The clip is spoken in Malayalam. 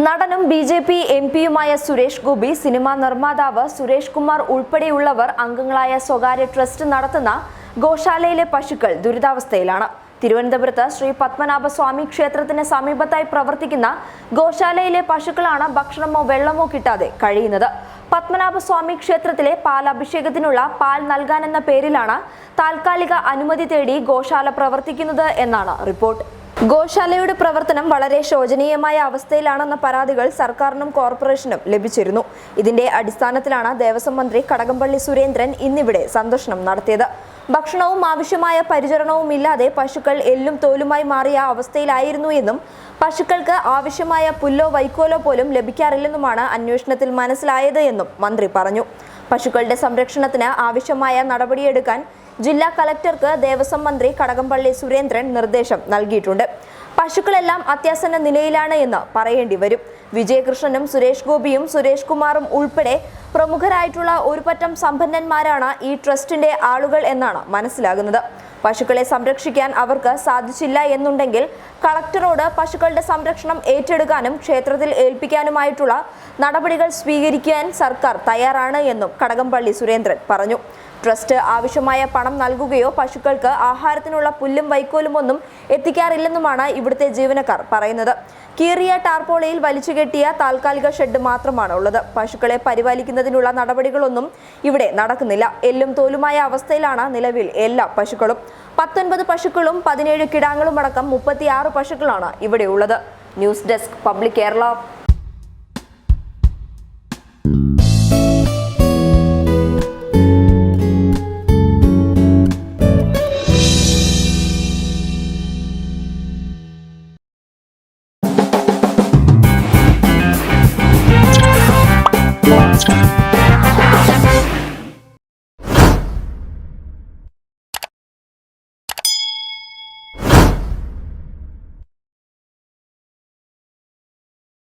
നടനും ബി ജെ പി എം പിയുമായ സുരേഷ് ഗോപി സിനിമാ നിർമ്മാതാവ് സുരേഷ് കുമാർ ഉൾപ്പെടെയുള്ളവർ അംഗങ്ങളായ സ്വകാര്യ ട്രസ്റ്റ് നടത്തുന്ന ഗോശാലയിലെ പശുക്കൾ ദുരിതാവസ്ഥയിലാണ്. തിരുവനന്തപുരത്ത് ശ്രീ പത്മനാഭസ്വാമി ക്ഷേത്രത്തിന് സമീപത്തായി പ്രവർത്തിക്കുന്ന ഗോശാലയിലെ പശുക്കളാണ് ഭക്ഷണമോ വെള്ളമോ കിട്ടാതെ കഴിയുന്നത്. പത്മനാഭസ്വാമി ക്ഷേത്രത്തിലെ പാൽ അഭിഷേകത്തിനുള്ള പാൽ നൽകാനെന്ന പേരിലാണ് താൽക്കാലിക അനുമതി തേടി ഗോശാല പ്രവർത്തിക്കുന്നത് എന്നാണ് റിപ്പോർട്ട്. ഗോശാലയുടെ പ്രവർത്തനം വളരെ ശോചനീയമായ അവസ്ഥയിലാണെന്ന പരാതികൾ സർക്കാരിനും കോർപ്പറേഷനും ലഭിച്ചിരുന്നു. ഇതിന്റെ അടിസ്ഥാനത്തിലാണ് ദേവസ്വം മന്ത്രി കടകംപള്ളി സുരേന്ദ്രൻ ഇന്നിവിടെ സന്ദർശനം നടത്തിയത്. ഭക്ഷണവും ആവശ്യമായ പരിചരണവും ഇല്ലാതെ പശുക്കൾ എല്ലും തോലുമായി മാറിയ അവസ്ഥയിലായിരുന്നു എന്നും പശുക്കൾക്ക് ആവശ്യമായ പുല്ലോ വൈക്കോലോ പോലും ലഭിക്കാറില്ലെന്നുമാണ് അന്വേഷണത്തിൽ മനസ്സിലായത് എന്നും മന്ത്രി പറഞ്ഞു. പശുക്കളുടെ സംരക്ഷണത്തിന് ആവശ്യമായ നടപടിയെടുക്കാൻ ജില്ലാ കളക്ടർക്ക് ദേവസ്വം മന്ത്രി കടകംപള്ളി സുരേന്ദ്രൻ നിർദ്ദേശം നൽകിയിട്ടുണ്ട്. പശുക്കളെല്ലാം അത്യാസന്ന നിലയിലാണ് എന്ന് പറയേണ്ടി വരും. വിജയകൃഷ്ണനും സുരേഷ് ഗോപിയും സുരേഷ് കുമാറും ഉൾപ്പെടെ പ്രമുഖരായിട്ടുള്ള ഒരു പറ്റം സമ്പന്നന്മാരാണ് ഈ ട്രസ്റ്റിന്റെ ആളുകൾ എന്നാണ് മനസ്സിലാകുന്നത്. പശുക്കളെ സംരക്ഷിക്കാൻ അവർക്ക് സാധിച്ചില്ല എന്നുണ്ടെങ്കിൽ കളക്ടറോട് പശുക്കളുടെ സംരക്ഷണം ഏറ്റെടുക്കാനും ക്ഷേത്രത്തിൽ ഏൽപ്പിക്കാനുമായിട്ടുള്ള നടപടികൾ സ്വീകരിക്കാൻ സർക്കാർ തയ്യാറാണ് എന്നും കടകംപള്ളി സുരേന്ദ്രൻ പറഞ്ഞു. ട്രസ്റ്റ് ആവശ്യമായ പണം നൽകുകയോ പശുക്കൾക്ക് ആഹാരത്തിനുള്ള പുല്ലും വൈക്കോലും ഒന്നും എത്തിക്കാറില്ലെന്നുമാണ് ഇവിടുത്തെ ജീവനക്കാർ പറയുന്നത്. കീറിയ ടാർപോളയിൽ വലിച്ചുകെട്ടിയ താൽക്കാലിക ഷെഡ് മാത്രമാണ് ഉള്ളത്. പശുക്കളെ പരിപാലിക്കുന്നതിനുള്ള നടപടികളൊന്നും ഇവിടെ നടക്കുന്നില്ല. എല്ലും തോലുമായ അവസ്ഥയിലാണ് നിലവിൽ എല്ലാ പശുക്കളും. പത്തൊൻപത് പശുക്കളും പതിനേഴ് കിടാങ്ങളും അടക്കം മുപ്പത്തിയാറ് പശുക്കളാണ് ഇവിടെയുള്ളത് ന്യൂസ് ഡെസ്ക് പബ്ലിക് കേരള.